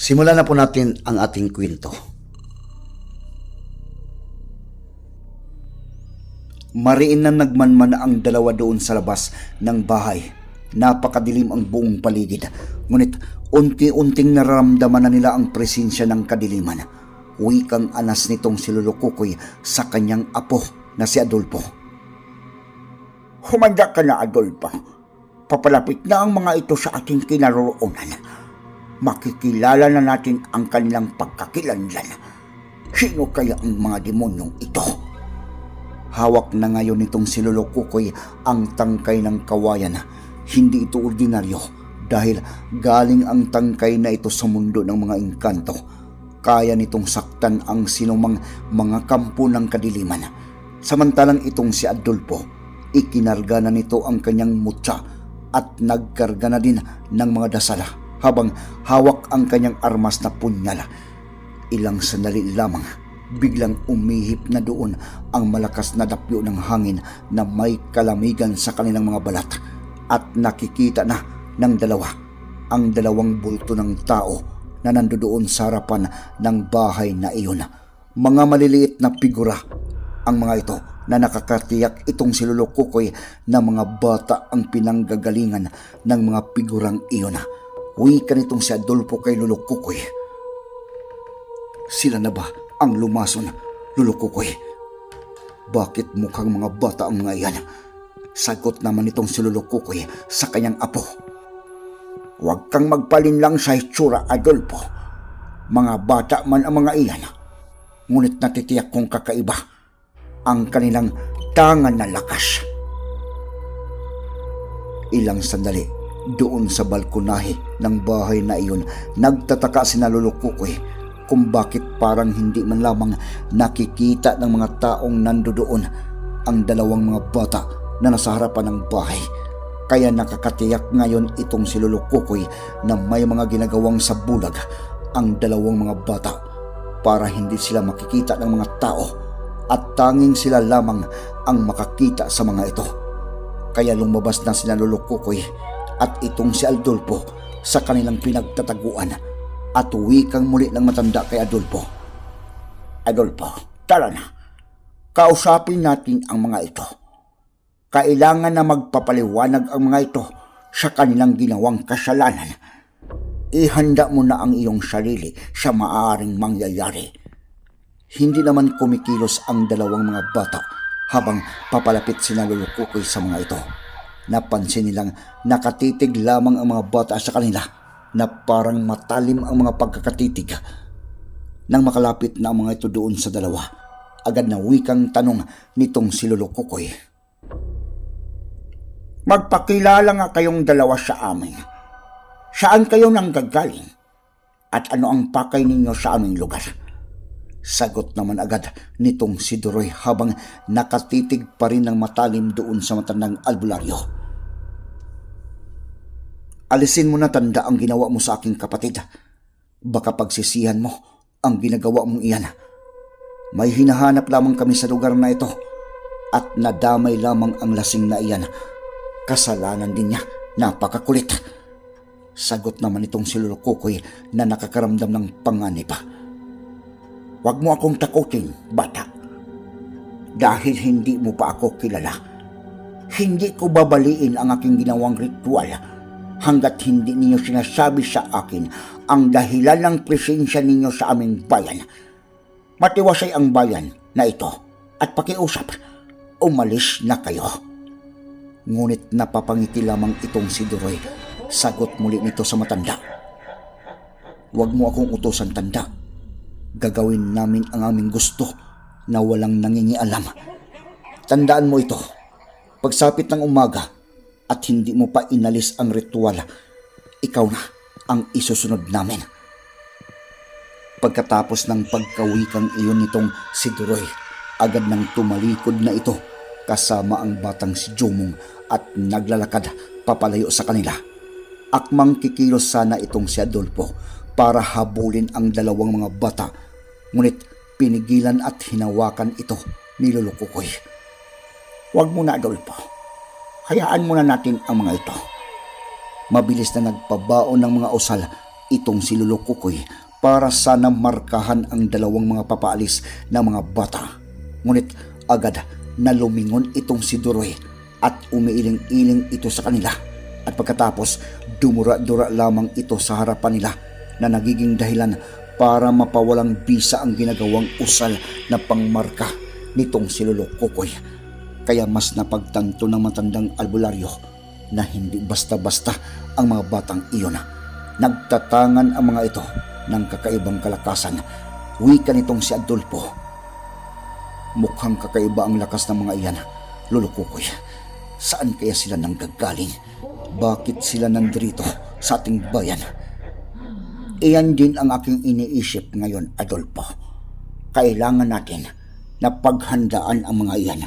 Simulan na po natin ang ating kwento. Mariin na nagmanman ang dalawa doon sa labas ng bahay. Napakadilim ang buong paligid. Ngunit unti-unting nararamdaman na nila ang presensya ng kadiliman. Wikang anas nitong si Lulukukoy sa kanyang apo na si Adolfo. Humanda ka na, Adolfo. Papalapit na ang mga ito sa ating kinaroroonan. Makikilala na natin ang kanilang pagkakilanlan. Sino kaya ang mga demonyong ito? Hawak na ngayon nitong si Lulukukoy ang tangkay ng kawayan. Hindi ito ordinaryo dahil galing ang tangkay na ito sa mundo ng mga engkanto. Kaya nitong saktan ang sinumang mga kampo ng kadiliman. Samantalang itong si Adolfo, ikinarga na nito ang kanyang mutya at nagkarga na din ng mga dasala habang hawak ang kanyang armas na punyal. Ilang sandali lamang, biglang umihip na doon ang malakas na dapyo ng hangin na may kalamigan sa kanilang mga balat at nakikita na ng dalawa ang dalawang bulto ng tao na nandoon sa harapan ng bahay na iyon. Mga maliliit na figura ang mga ito na nakakatiyak itong si Lulukukoy na mga bata ang pinanggagalingan ng mga figurang iyon. Wika nitong si Adolfo kay Lulukukoy. Sila na ba ang lumason, Lulukukoy? Bakit mukhang mga bata ang mga iyan? Sagot naman itong si Lulukukoy sa kanyang apo. Huwag kang magpalinlang sa itsura, Adolfo. Mga bata man ang mga iyan. Ngunit natitiyak kong kakaiba ang kanilang tangan na lakas. Ilang sandali, doon sa balkonahe ng bahay na iyon, nagtataka si Nalulukukoy kung bakit parang hindi man lamang nakikita ng mga taong nandoon ang dalawang mga bata na nasa harapan ng bahay. Kaya nakakatiyak ngayon itong si Lulukukoy na may mga ginagawang sa bulag ang dalawang mga bata para hindi sila makikita ng mga tao at tanging sila lamang ang makakita sa mga ito. Kaya lumabas na sila Lulukukoy at itong si Adolfo sa kanilang pinagtataguan at wikang muli ng matanda kay Adolfo. Adolfo, tara na. Kausapin natin ang mga ito. Kailangan na magpapaliwanag ang mga ito sa kanilang ginawang kasalanan. Ihanda mo na ang iyong sarili sa maaaring mangyayari. Hindi naman kumikilos ang dalawang mga bata habang papalapit sina Lulukukoy sa mga ito. Napansin nilang nakatitig lamang ang mga bata sa kanila na parang matalim ang mga pagkakatitig. Nang makalapit na ang mga ito doon sa dalawa, agad na wikang tanong nitong si Lulukukoy. Magpakilala nga kayong dalawa sa amin. Saan kayo nang gagaling? At ano ang pakay ninyo sa aming lugar? Sagot naman agad nitong si Duroy habang nakatitig pa rin ng matalim doon sa matandang albularyo. Alisin mo na tanda ang ginawa mo sa aking kapatid. Baka pagsisihan mo ang ginagawa mong iyan. May hinahanap lamang kami sa lugar na ito at nadamay lamang ang lasing na iyan. Kasalanan din niya, napakakulit. Sagot naman itong si Lulukukoy na nakakaramdam ng panganib. Huwag mo akong takutin, bata. Dahil hindi mo pa ako kilala. Hindi ko babaliin ang aking ginawang ritual hanggat hindi ninyo sinasabi sa akin ang dahilan ng presensya ninyo sa aming bayan. Matiwasay ang bayan na ito at pakiusap, umalis na kayo. Ngunit napapangiti lamang itong si Duroy. Sagot muli nito sa matanda. Huwag mo akong utosan tanda. Gagawin namin ang aming gusto na walang nangingialam. Tandaan mo ito. Pagsapit ng umaga at hindi mo pa inalis ang ritual, ikaw na ang isusunod namin. Pagkatapos ng pagkawikang iyon nitong si Duroy, agad nang tumalikod na ito kasama ang batang si Jumong at naglalakad papalayo sa kanila. Akmang kikilos sana itong si Adolfo para habulin ang dalawang mga bata, ngunit pinigilan at hinawakan ito ni Lolo Kukoy. Huwag mo na Adolfo, hayaan muna natin ang mga ito. Mabilis na nagpabaon ng mga usal itong si Lolo Kukoy para sana markahan ang dalawang mga papaalis na mga bata. Ngunit agad na lumingon itong si Duroy at umiiling-iling ito sa kanila. At pagkatapos, dumura-dura lamang ito sa harapan nila na nagiging dahilan para mapawalang bisa ang ginagawang usal na pangmarka nitong si Lolo Kukoy. Kaya mas napagtanto ng matandang albularyo na hindi basta-basta ang mga batang iyon. Nagtatangan ang mga ito ng kakaibang kalakasan. Wika nitong si Adolfo. Mukhang kakaiba ang lakas ng mga iyan. Lolo Kukoy, saan kaya sila nanggagaling? Bakit sila nandrito sa ating bayan? Iyan din ang aking iniisip ngayon, Adolfo. Kailangan natin na paghandaan ang mga iyan.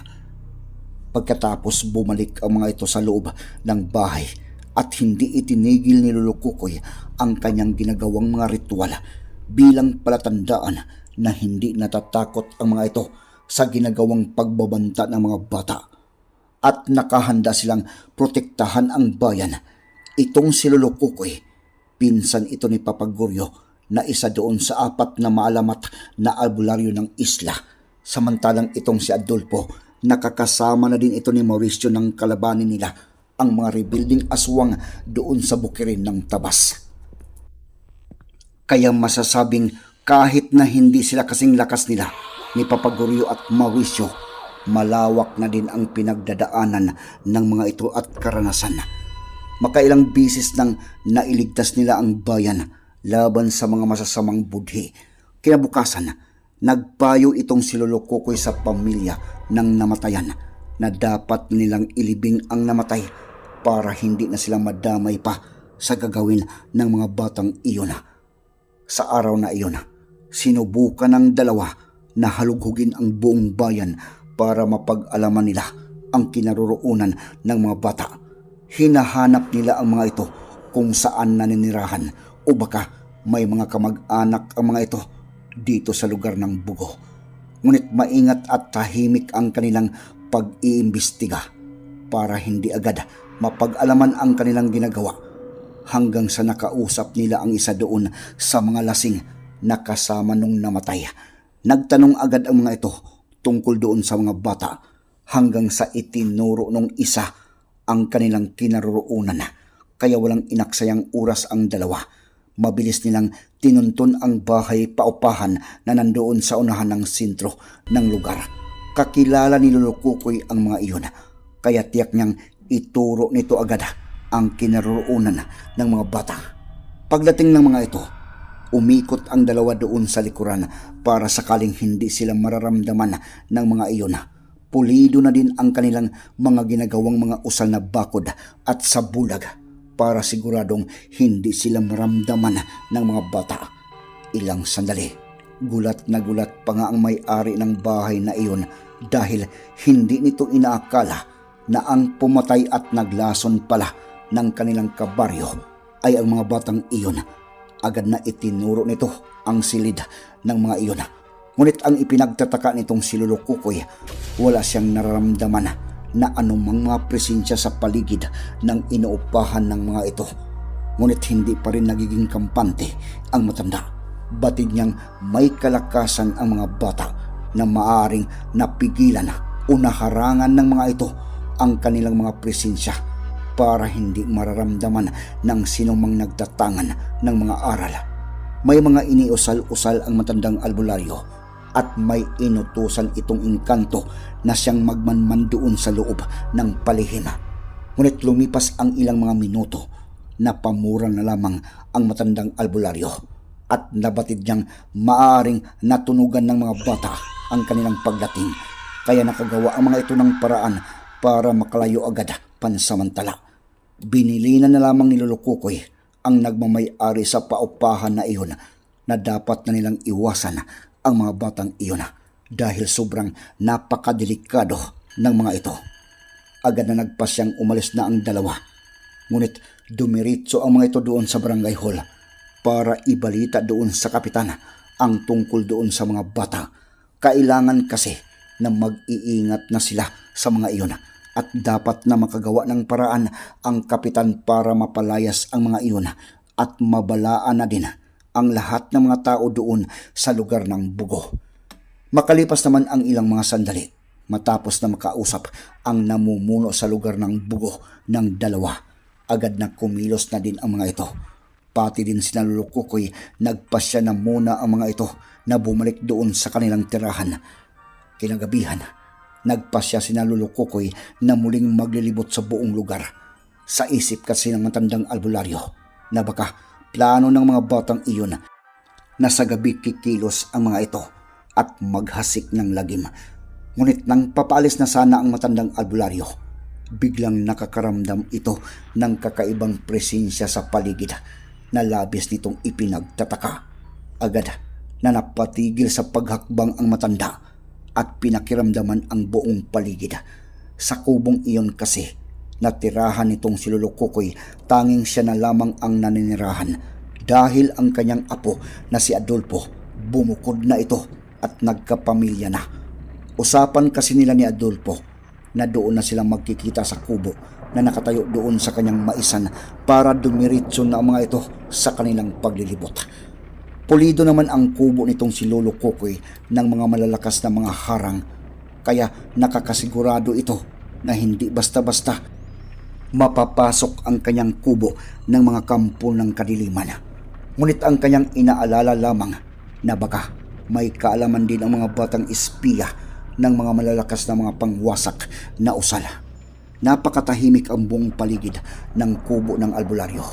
Pagkatapos bumalik ang mga ito sa loob ng bahay at hindi itinigil ni Lolo Kukoy ang kanyang ginagawang mga ritual bilang palatandaan na hindi natatakot ang mga ito sa ginagawang pagbabanta ng mga bata at nakahanda silang protektahan ang bayan. Itong si Lolo Kukoy, pinsan ito ni Papaguryo na isa doon sa apat na maalamat na albularyo ng isla. Samantalang itong si Adolfo, nakakasama na din ito ni Mauricio ng kalabanin nila ang mga rebuilding aswang doon sa bukirin ng tabas. Kaya masasabing kahit na hindi sila kasing lakas nila ni Papaguryo at Mauricio, malawak na din ang pinagdadaanan ng mga ito at karanasan. Makailang bisis nang nailigtas nila ang bayan laban sa mga masasamang budhi. Kinabukasan, nagpayo itong si Lolo sa pamilya ng namatayan na dapat nilang ilibing ang namatay para hindi na sila madamay pa sa gagawin ng mga batang iyon. Sa araw na iyon, sinubukan ng dalawa na halughugin ang buong bayan para mapag-alaman nila ang kinaroroonan ng mga bata. Hinahanap nila ang mga ito kung saan naninirahan o baka may mga kamag-anak ang mga ito dito sa lugar ng bugo. Ngunit maingat at tahimik ang kanilang pag-iimbestiga para hindi agad mapag-alaman ang kanilang ginagawa hanggang sa nakausap nila ang isa doon sa mga lasing na kasama nung namatay. Nagtanong agad ang mga ito tungkol doon sa mga bata hanggang sa itinuro nung isa ang kanilang kinaroroonan. Kaya walang inaksayang oras ang dalawa. Mabilis nilang tinuntun ang bahay paupahan na nandoon sa unahan ng sentro ng lugar. Kakilala ni Lolo Kukoy ang mga iyon. Kaya tiyak niyang ituro nito agad ang kinaroroonan ng mga bata. Pagdating ng mga ito, umikot ang dalawa doon sa likuran para sakaling hindi sila mararamdaman ng mga iyon. Pulido na din ang kanilang mga ginagawang mga usal na bakod at sabulag para siguradong hindi sila maramdaman ng mga bata. Ilang sandali, gulat na gulat pa nga ang may-ari ng bahay na iyon dahil hindi nito inaakala na ang pumatay at naglason pala ng kanilang kabaryo ay ang mga batang iyon. Agad na itinuro nito ang silid ng mga iyon. Ngunit ang ipinagtataka nitong si Lolo Kukoy, wala siyang nararamdaman na anumang mga presensya sa paligid ng inuupahan ng mga ito. Ngunit hindi pa rin nagiging kampante ang matanda. Batid niyang may kalakasan ang mga bata na maaring napigilan o naharangan ng mga ito ang kanilang mga presensya para hindi mararamdaman ng sinumang nagtatangan ng mga aral may mga iniusal-usal ang matandang albularyo at may inutusan itong engkanto na siyang magmanman doon sa loob ng palihim. Ngunit lumipas ang ilang mga minuto na pamura na lamang ang matandang albularyo at nabatid niyang maaring natunugan ng mga bata ang kanilang pagdating kaya nakagawa ang mga ito ng paraan para makalayo agad pansamantala. Binilinan na lamang ni Lolo Kukoy ang nagmamay-ari sa paupahan na iyon na dapat na nilang iwasan ang mga batang iyon dahil sobrang napakadelikado ng mga ito. Agad na nagpasyang umalis na ang dalawa. Ngunit dumiritso ang mga ito doon sa barangay hall para ibalita doon sa kapitan ang tungkol doon sa mga bata. Kailangan kasi na mag-iingat na sila sa mga iyon at dapat na makagawa ng paraan ang kapitan para mapalayas ang mga iyon at mabalaan na din ang lahat ng mga tao doon sa lugar ng bugo. Makalipas naman ang ilang mga sandali matapos na makausap ang namumuno sa lugar ng bugo ng dalawa. Agad na kumilos na din ang mga ito. Pati din sina Lolo Kukoy nagpasya na muna ang mga ito na bumalik doon sa kanilang tirahan. Kinagabihan, nagpasya sina Lolo Kukoy na muling maglilibot sa buong lugar. Sa isip kasi ng matandang albularyo na baka plano ng mga batang iyon na sa gabi kikilos ang mga ito at maghasik ng lagim. Ngunit nang papaalis na sana ang matandang albularyo, biglang nakakaramdam ito ng kakaibang presensya sa paligid na labis nitong ipinagtataka. Agad na napatigil sa paghakbang ang matanda at pinakiramdaman ang buong paligid. Sa kubong iyon kasi, natirahan nitong si Lolo Kukoy, tanging siya na lamang ang naninirahan dahil ang kanyang apo na si Adolfo bumukod na ito at nagkapamilya na. Usapan kasi nila ni Adolfo na doon na silang magkikita sa kubo na nakatayo doon sa kanyang maisan para dumiritso na ang mga ito sa kanilang paglilibot. Pulido naman ang kubo nitong si Lolo Kokoy ng mga malalakas na mga harang kaya nakakasigurado ito na hindi basta-basta mapapasok ang kanyang kubo ng mga kampo ng kadiliman. Ngunit ang kanyang inaalala lamang na baka may kaalaman din ang mga batang espiya ng mga malalakas na mga pangwasak na usala. Napakatahimik ang buong paligid ng kubo ng albularyo.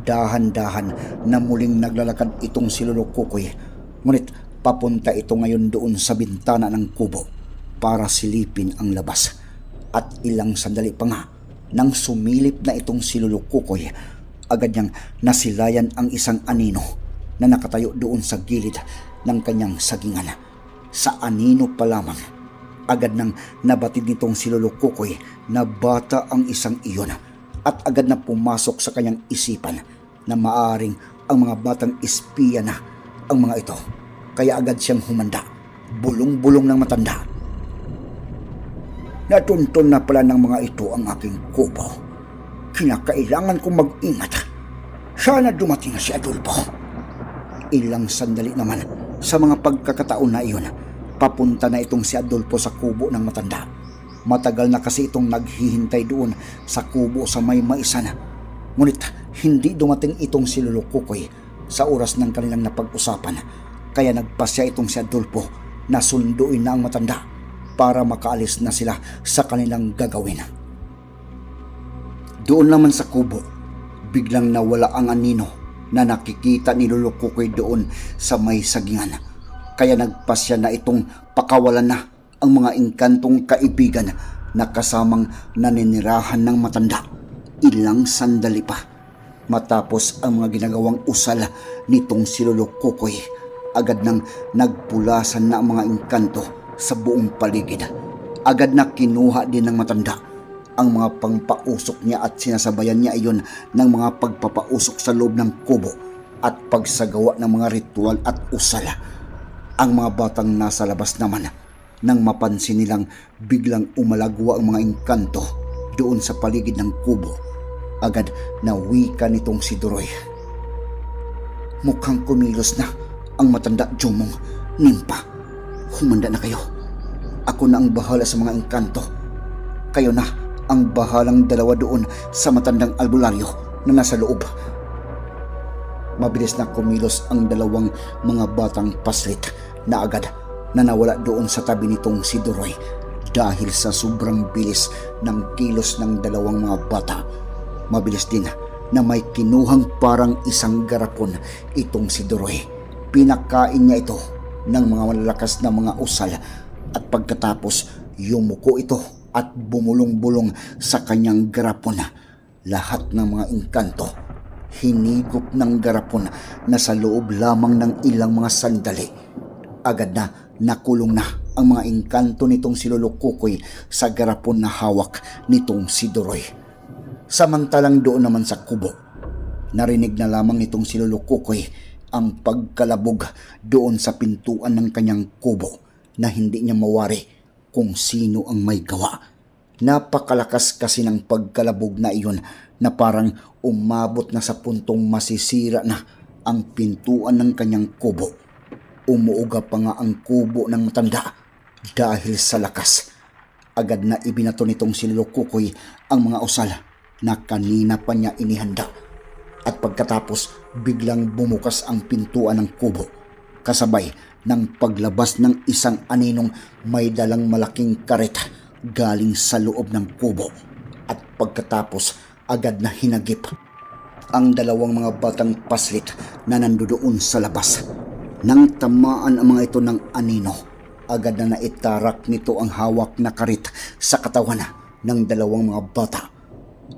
Dahan-dahan na muling naglalakad itong si Lolo Kukoy. Ngunit papunta ito ngayon doon sa bintana ng kubo para silipin ang labas. At ilang sandali pa nga nang sumilip na itong si Lolo Kukoy, agad niyang nasilayan ang isang anino na nakatayo doon sa gilid ng kanyang sagingan. Sa anino pa lamang, agad nang nabatid nitong si Lolo Kukoy na bata ang isang iyon at agad na pumasok sa kanyang isipan na maaring ang mga batang espiya na ang mga ito. Kaya agad siyang humanda, bulong-bulong ng matanda. Natuntun na pala ng mga ito ang aking kubo. Kinakailangan kong mag-ingat. Sana dumating na si Adolfo. Ilang sandali naman sa mga pagkakataon na iyon, papunta na itong si Adolfo sa kubo ng matanda. Matagal na kasi itong naghihintay doon sa kubo sa may maisan. Ngunit hindi dumating itong si Lolo Kukoy sa oras ng kanilang napag-usapan. Kaya nagpasya itong si Adolfo na sunduin na ang matanda para makaalis na sila sa kanilang gagawin. Doon naman sa kubo, biglang nawala ang anino na nakikita ni Lolo Kukoy doon sa may sagingan. Kaya nagpasya na itong pakawalan na ang mga engkantong kaibigan na kasamang naninirahan ng matanda. Ilang sandali pa. Matapos ang mga ginagawang usal nitong si Lolo Kukoy, agad nang nagpulasan na ang mga engkanto sa buong paligid. Agad na kinuha din ng matanda ang mga pangpausok niya at sinasabayan niya iyon ng mga pagpapausok sa loob ng kubo at pagsagawa ng mga ritual at usala. Ang mga batang nasa labas naman nang mapansin nilang biglang umalagwa ang mga engkanto doon sa paligid ng kubo. Agad na wika nitong si Duroy. Mukhang kumilos na ang matanda Jomong. Nimpa, humanda na kayo. Ako na ang bahala sa mga engkanto. Kayo na ang bahalang dalawa doon sa matandang albularyo na nasa loob. Mabilis na kumilos ang dalawang mga batang paslit na agad na nawala doon sa tabi nitong si Duroy dahil sa sobrang bilis ng kilos ng dalawang mga bata. Mabilis din na may kinuhang parang isang garapon itong si Duroy. Pinakain niya ito ng mga malalakas na mga usal at pagkatapos yumuko ito at bumulong-bulong sa kanyang garapon. Lahat ng mga engkanto hinigop ng garapon na sa loob lamang ng ilang mga sandali. Agad na nakulong na ang mga engkanto nitong si Lolo Kukoy sa garapon na hawak nitong si Doroy. Samantalang doon naman sa kubo, narinig na lamang nitong si Lolo Kukoy ang pagkalabog doon sa pintuan ng kanyang kubo na hindi niya mawari kung sino ang may gawa. Napakalakas kasi ng pagkalabog na iyon na parang umabot na sa puntong masisira na ang pintuan ng kanyang kubo. Umuuga pa nga ang kubo ng matanda dahil sa lakas. Agad na ibinato nitong si Lolo Kukoy ang mga usal na kanina pa niya inihanda. At pagkatapos biglang bumukas ang pintuan ng kubo kasabay ng paglabas ng isang aninong may dalang malaking kareta galing sa loob ng kubo at pagkatapos agad na hinagip ang dalawang mga batang paslit na nandoon sa labas. Nang tamaan ang mga ito ng anino, agad na naitarak nito ang hawak na karit sa katawan ng dalawang mga bata.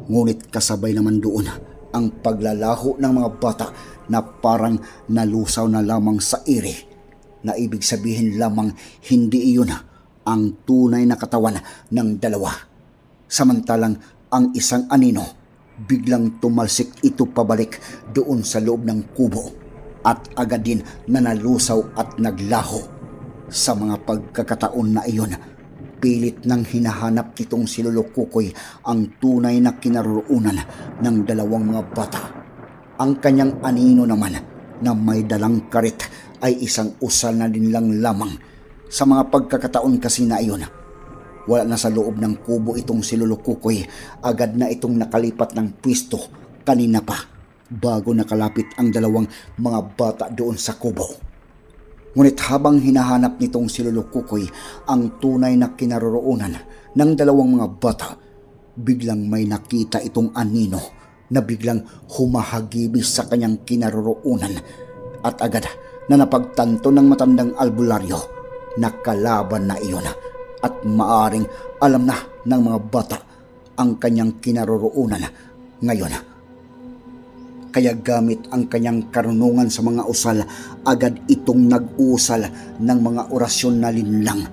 Ngunit kasabay naman doon ang paglalaho ng mga bata na parang nalusaw na lamang sa iri na ibig sabihin lamang hindi iyon ang tunay na katawan ng dalawa. Samantalang ang isang anino biglang tumalsik ito pabalik doon sa loob ng kubo at agad din na nalusaw at naglaho. Sa mga pagkakataon na iyon, pilit nang hinahanap nitong si Lolo Kukoy ang tunay na kinaroroonan ng dalawang mga bata. Ang kanyang anino naman na may dalang karit ay isang usal na din lang lamang. Sa mga pagkakataon kasi na iyon, wala na sa loob ng kubo itong si Lolo Kukoy. Agad na itong nakalipat ng pwisto kanina pa bago nakalapit ang dalawang mga bata doon sa kubo. Ngunit habang hinahanap nitong si Lolo ang tunay na kinaroroonan ng dalawang mga bata, biglang may nakita itong anino na biglang humahagibis sa kanyang kinaroroonan at agad na napagtanto ng matandang albularyo na kalaban na iyon at maaring alam na ng mga bata ang kanyang kinaroroonan ngayon. Kaya gamit ang kanyang karunungan sa mga usal, agad itong nag-usal ng mga orasyon na linlang.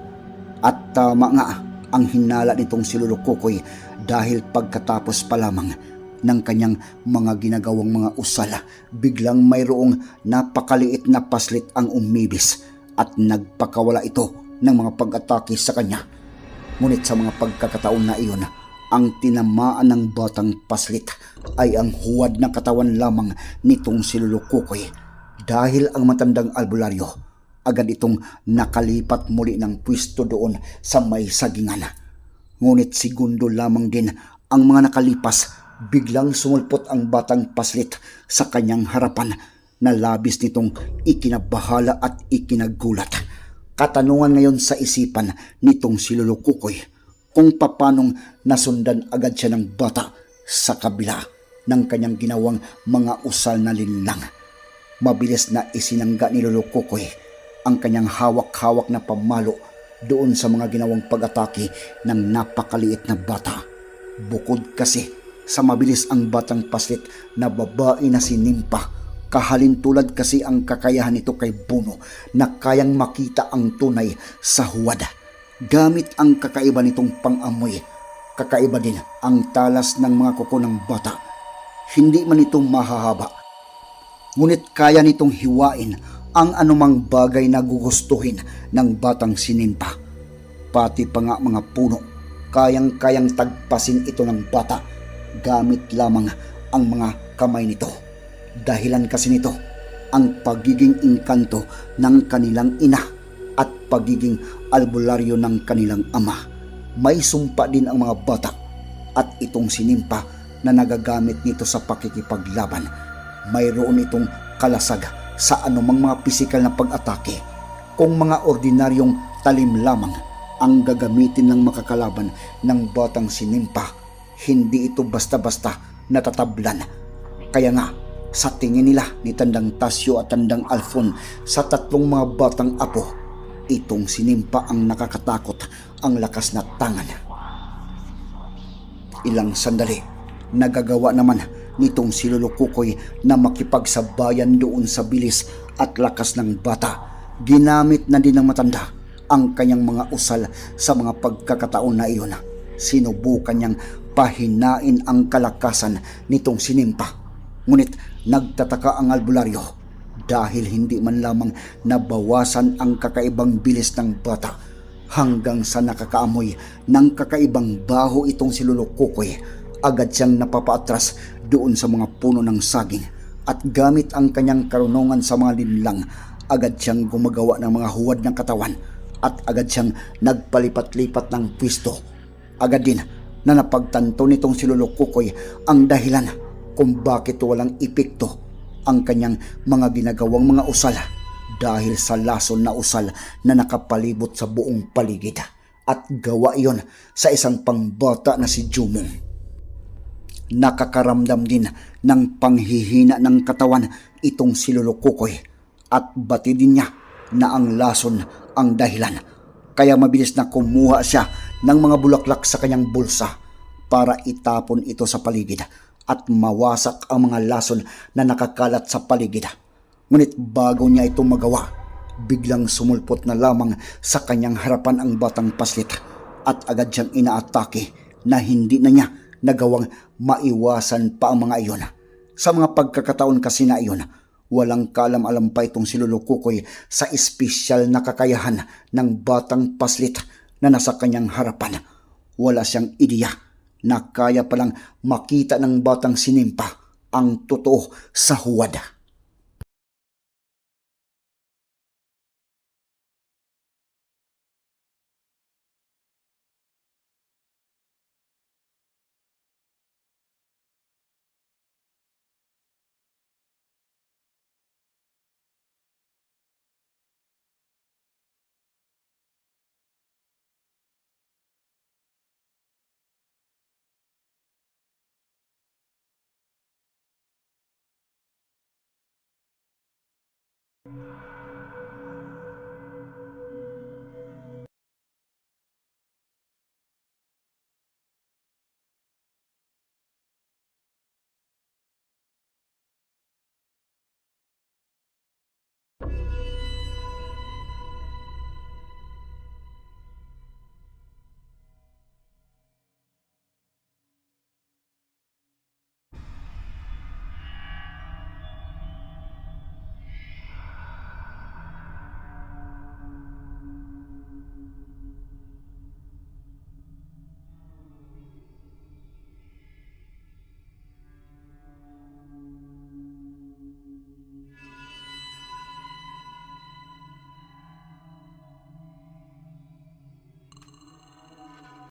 At tama nga ang hinala nitong si Lolo Kukoy dahil pagkatapos pa lamang ng kanyang mga ginagawang mga usal, biglang mayroong napakaliit na paslit ang umibis at nagpakawala ito ng mga pag-atake sa kanya. Ngunit sa mga pagkakataon na iyon, ang tinamaan ng batang paslit ay ang huwad na katawan lamang nitong si dahil ang matandang albularyo agad itong nakalipat muli ng pwisto doon sa may sagingan. Ngunit segundo lamang din ang mga nakalipas biglang sumulpot ang batang paslit sa kanyang harapan na labis nitong ikinabahala at ikinagulat. Katanungan ngayon sa isipan nitong si Lolo Kukoy kung papanong nasundan agad siya ng bata sa kabila ng kanyang ginawang mga usal na linlang. Mabilis na isinangga ni Lolo Kukoy ang kanyang hawak-hawak na pamalo doon sa mga ginawang pag-atake ng napakaliit na bata. Bukod kasi sa mabilis ang batang paslit na babae na si Nimpa, kahalintulad kasi ang kakayahan nito kay Buno na kayang makita ang tunay sa huwad. Gamit ang kakaiba nitong pang-amoy, kakaiba din ang talas ng mga kuko ng bata. Hindi man ito mahahaba, ngunit kaya nitong hiwain ang anumang bagay na gugustuhin ng batang sinimpa. Pati pa nga mga puno, kayang-kayang tagpasin ito ng bata gamit lamang ang mga kamay nito. Dahilan kasi nito ang pagiging inkanto ng kanilang ina at pagiging albularyo ng kanilang ama. May sumpa din ang mga bata at itong sinimpa na nagagamit nito sa pakikipaglaban. Mayroon itong makalasag sa anumang mga pisikal na pag-atake kung mga ordinaryong talim lamang ang gagamitin ng makakalaban ng batang sinimpa. Hindi ito basta-basta natatablan. Kaya nga, sa tingin nila ni Tandang Tasyo at Tandang Alfon sa tatlong mga batang apo, itong sinimpa ang nakakatakot ang lakas na tangan. Ilang sandali, nagagawa naman nitong si na makipagsabayan doon sa bilis at lakas ng bata. Ginamit na din ng matanda ang kanyang mga usal sa mga pagkakataon na iyon. Sinubukan niyang pahinain ang kalakasan nitong sinimpa. Ngunit nagtataka ang albularyo dahil hindi man lamang nabawasan ang kakaibang bilis ng bata hanggang sa nakakaamoy ng kakaibang baho itong si Lulukukoy. Agad siyang napapaatras doon sa mga puno ng saging at gamit ang kanyang karunungan sa mga linlang, agad siyang gumagawa ng mga huwad ng katawan at agad siyang nagpalipat-lipat ng pwisto. Agad din na napagtanto nitong si Lulukukoy ang dahilan kung bakit walang epekto ang kanyang mga ginagawang mga usal dahil sa lason na usal na nakapalibot sa buong paligid at gawa iyon sa isang pangbata na si Jumong. Nakakaramdam din ng panghihina ng katawan itong si Lulukukoy at bati din niya na ang lason ang dahilan. Kaya mabilis na kumuha siya ng mga bulaklak sa kanyang bulsa para itapon ito sa paligid at mawasak ang mga lason na nakakalat sa paligid. Ngunit bago niya ito magawa, biglang sumulpot na lamang sa kanyang harapan ang batang paslit at agad siyang inaatake na hindi na niya nagawang maiwasan pa ang mga iyon. Sa mga pagkakataon kasi na iyon, walang kalam-alam pa itong si Lulukukoy sa espesyal na kakayahan ng batang paslit na nasa kanyang harapan. Wala siyang ideya na kaya palang makita ng batang sinimpa ang totoo sa huwad.